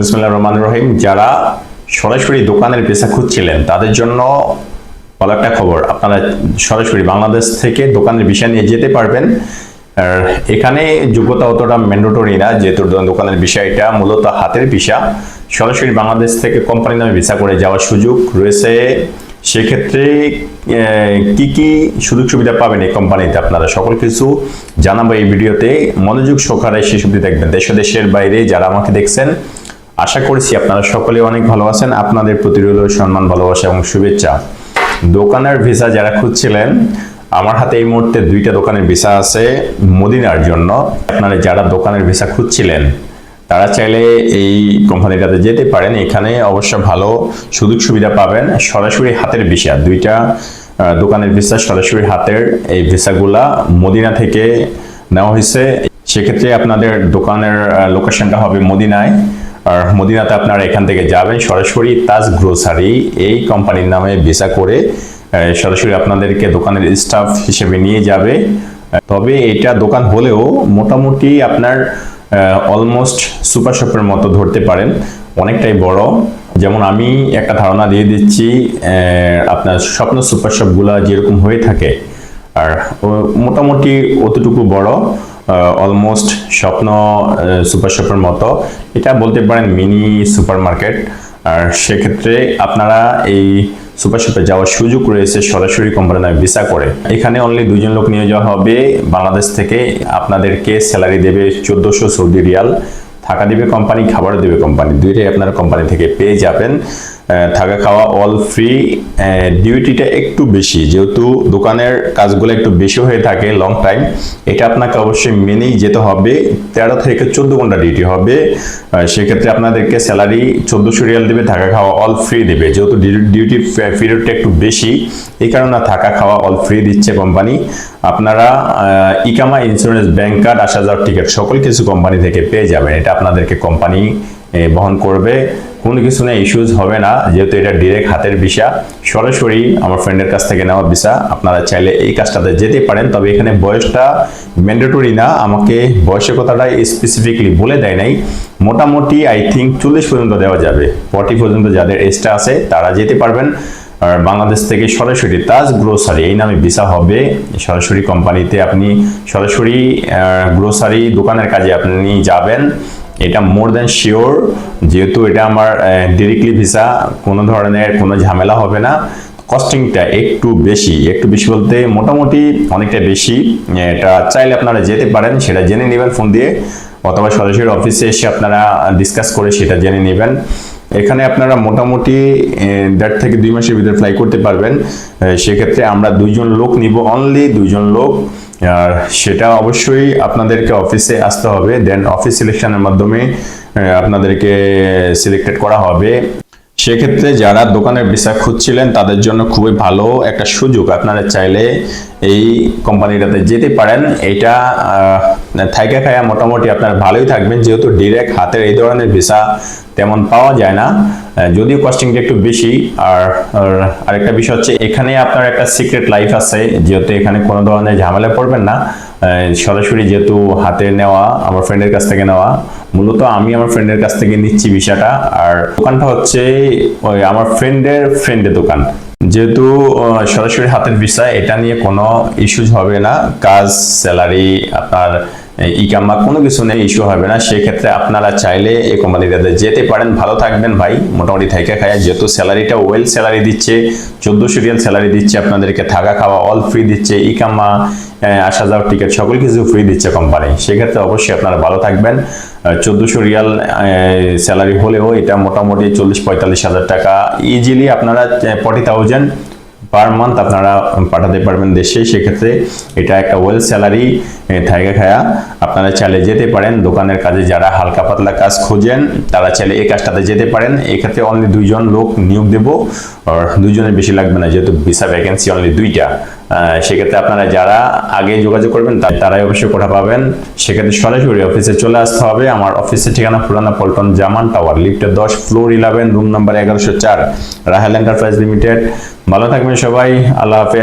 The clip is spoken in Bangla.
বিসমুল্লাহ রহমান রহিম, যারা সরাসরি দোকানের পেশা খুঁজছিলেন, তাদের জন্য ভালো একটা খবর। আপনারা সরাসরি বাংলাদেশ থেকে দোকানের বিষয় নিয়ে যেতে পারবেন। আর এখানে যোগ্যতা অতটা ম্যান্ডেটরি না, যেহেতু দোকানের বিষয়টা মূলত হাতের বিষা সরাসরি বাংলাদেশ থেকে কোম্পানি নামে ভিসা করে যাওয়ার সুযোগ রয়েছে। সেক্ষেত্রে কি কি সুযোগ সুবিধা পাবেন এই কোম্পানিতে আপনারা সকল কিছু জানাব এই ভিডিওতে। মনোযোগ সহকারে অবধি দেখবেন। দেশ দেশের বাইরে যারা আমাকে দেখছেন আশা করছি আপনারা সকলে অনেক ভালো আছেন। আপনাদের প্রতি রইল সম্মান, ভালোবাসা এবং শুভেচ্ছা। দোকানের ভিসা যারা খুঁজছিলেন, আমার হাতে এই মুহূর্তে দুইটা দোকানের ভিসা আছে মদিনার জন্য। আপনারা যারা দোকানের ভিসা খুঁজছিলেন, তারা চাইলে এই কোম্পানিটাতে যেতে পারেন। এখানে অবশ্য ভালো সুযোগ সুবিধা পাবেন। সরাসরি হাতের ভিসা, দুইটা দোকানের ভিসা সরাসরি হাতের এই ভিসাগুলা মদিনা থেকে নেওয়া হয়েছে। সেক্ষেত্রে আপনাদের দোকানের লোকেশনটা হবে মদিনায়। আর মদিনাতে আপনারা এখান থেকে যাবেন। সরাসরি তাজ গ্রোসারি এই কোম্পানির নামে ভিসা করে সরাসরি আপনাদেরকে দোকানের স্টাফ হিসেবে নিয়ে যাবে। তবে এটা দোকান হলেও মোটামুটি আপনার অলমোস্ট সুপার শপের মতো ধরতে পারেন। অনেকটাই বড়। যেমন আমি একটা ধারণা দিয়ে দিচ্ছি আপনার স্বপ্ন সুপার শপগুলা যেরকম হয়ে থাকে, আর মোটামুটি অতটুকু বড়। অলমোস্ট স্বপ্ন সুপার শপের মতো। এটা বলতে পারেন মিনি সুপার মার্কেট আর সেক্ষেত্রে আপনারা এই সুপার শপে যাওয়ার সুযোগ রয়েছে সরাসরি কোম্পানি ভিসা করে। এখানে অনলি দুজন লোক নিয়ে যাওয়া হবে। বাংলাদেশ থেকে আপনাদেরকে স্যালারি দেবে চোদ্দোশো সৌদি রিয়াল। থাকা দিবে কোম্পানি খাবার দেবে কোম্পানি দুইটাই আপনারা কোম্পানি থেকে পেয়ে যাবেন। থাকা খাওয়া অল ফ্রি ডিউটিটা একটু বেশি। যেহেতু দোকানের কাজগুলো একটু বেশি হয়ে থাকে লং টাইম এটা আপনাকে অবশ্যই মেনেই যেতে হবে। তেরো থেকে চোদ্দ ঘণ্টা ডিউটি হবে। সেক্ষেত্রে আপনাদেরকে স্যালারি চোদ্দোশো রিয়াল দেবে, থাকা খাওয়া অল ফ্রি দেবে। যেহেতু ডিউটি পিরিয়ডটা একটু বেশি, এই কারণে থাকা খাওয়া অল ফ্রি দিচ্ছে কোম্পানি আপনারা ইকামা ইন্স্যুরেন্স ব্যাংক কার্ড আসা যাওয়ার টিকিট সকল কিছু কোম্পানি থেকে পেয়ে যাবেন। এটা আপনাদেরকে কোম্পানি বহন করবে। কোনো কিছু না ইস্যুজ হবে না, যেহেতু এটা ডিরেক্ট হাতের ভিসা সরাসরি আমার ফ্রেন্ডের কাছ থেকে নেওয়া ভিসা আপনারা চাইলে এই কাজটাতে যেতে পারেন, তবে এখানে বয়সটা ম্যান্ডেটরি না। আমাকে বয়সের কথাটা স্পেসিফিকলি বলে দেয় নাই। মোটামুটি আই থিঙ্ক চল্লিশ পর্যন্ত দেওয়া যাবে। ফর্টি পর্যন্ত যাদের এজটা আছে, তারা যেতে পারবেন। আর বাংলাদেশ থেকে সরাসরি তাজ গ্রোসারি এই নামে ভিসা হবে। সরাসরি কোম্পানিতে আপনি সরাসরি গ্রোসারি দোকানের কাজে আপনি যাবেন। এটা মোর দেন শিওর যেহেতু এটা আমার ডিরেক্টলি ভিসা কোনো ধরনের কোনো ঝামেলা হবে না। কস্টিংটা একটু বেশি একটু বেশি বলতে মোটামুটি অনেকটা বেশি। এটা চাইলে আপনারা যেতে পারেন, সেটা জেনে নেবেন ফোন দিয়ে, অথবা সরাসরি অফিসে এসে আপনারা ডিসকাস করে সেটা জেনে নেবেন। এখানে আপনারা মোটামুটি দেড় থেকে দুই মাসের ভিতরে ফ্লাই করতে পারবেন। সেক্ষেত্রে আমরা দুইজন লোক নিব অনলি দুইজন লোক। আর সেটা অবশ্যই আপনাদেরকে অফিসে আসতে হবে। দেন অফিস সিলেকশনের মাধ্যমে আপনাদেরকে সিলেক্টেড করা হবে। সেক্ষেত্রে যারা দোকানের ভিসা খুঁজছিলেন, তাদের জন্য খুবই ভালো একটা সুযোগ। আপনারা চাইলে এই কোম্পানিটাতে যেতে পারেন। এটা থাইকা খায়া মোটামুটি আপনারা ভালোই থাকবেন। যেহেতু ডিরেক্ট হাতের এই ধরনের ভিসা তেমন পাওয়া যায় না। যদিও কস্টিংটা একটু বেশি। আর আর আরেকটা বিষয় হচ্ছে, এখানে আপনার একটা সিক্রেট লাইফ আছে, যেহেতু এখানে কোনো ধরনের ঝামেলা পড়বেন না। সরাসরি যেহেতু হাতে নেওয়া, আমার ফ্রেন্ডের কাছ থেকে নেওয়া, মূলত আমি আমার ফ্রেন্ডের কাছ থেকে নিচ্ছি বিষয়টা। আর দোকানটা হচ্ছে ওই আমার ফ্রেন্ডের ফ্রেন্ডের দোকান। যেহেতু সরাসরি হাতের ভিসা এটা নিয়ে কোনো ইস্যুজ হবে না। কাজ স্যালারি আপনার ইকামা কোনো কিছু নেই ইস্যু হবে না। সেক্ষেত্রে আপনারা চাইলে এই কোম্পানিটাতে যেতে পারেন। ভালো থাকবেন ভাই। মোটামুটি থাইকা খায় যেহেতু স্যালারিটা ওয়েল স্যালারি দিচ্ছে, চোদ্দোশো রিয়াল স্যালারি দিচ্ছে, আপনাদেরকে থাকা খাওয়া অল ফ্রি দিচ্ছে ইকামা আসা যাওয়ার টিকিট সকল কিছু ফ্রি দিচ্ছে কোম্পানি সেক্ষেত্রে অবশ্যই আপনারা ভালো থাকবেন। চোদ্দোশো রিয়াল স্যালারি হলেও এটা মোটামুটি চল্লিশ পঁয়তাল্লিশ হাজার টাকা ইজিলি আপনারা ফর্টি থাউজেন্ড পার মান্থ আপনারা পাঠাতে পারবেন দেশে। সেক্ষেত্রে এটা একটা ওয়েল স্যালারি থাকে খায়া আপনারা চাইলে যেতে পারেন। দোকানের কাজে যারা হালকা পাতলা কাজ খোঁজেন, তারা চাইলে এই কাজটাতে যেতে পারেন। এক্ষেত্রে অনলি দুইজন লোক নিয়োগ দেবো। আর দুইজনের বেশি লাগবে না, যেহেতু ভিসা ভ্যাকেন্সি অনলি দুইটা। সেক্ষেত্রে আপনারা যারা আগে যোগাযোগ করবেন তারাই অবশ্যই কোঠা পাবেন। সেক্ষেত্রে সরাসরি অফিসে চলে আসতে হবে। আমার অফিসের ঠিকানা পুরানা পল্টন জামান টাওয়ার লিফটের দশ ফ্লোর ইলেভেন রুম নাম্বার এগারোশো চার, রাহেল এন্টারপ্রাইজ লিমিটেড ভালো থাকবেন সবাই। আল্লাহ হাফেজ।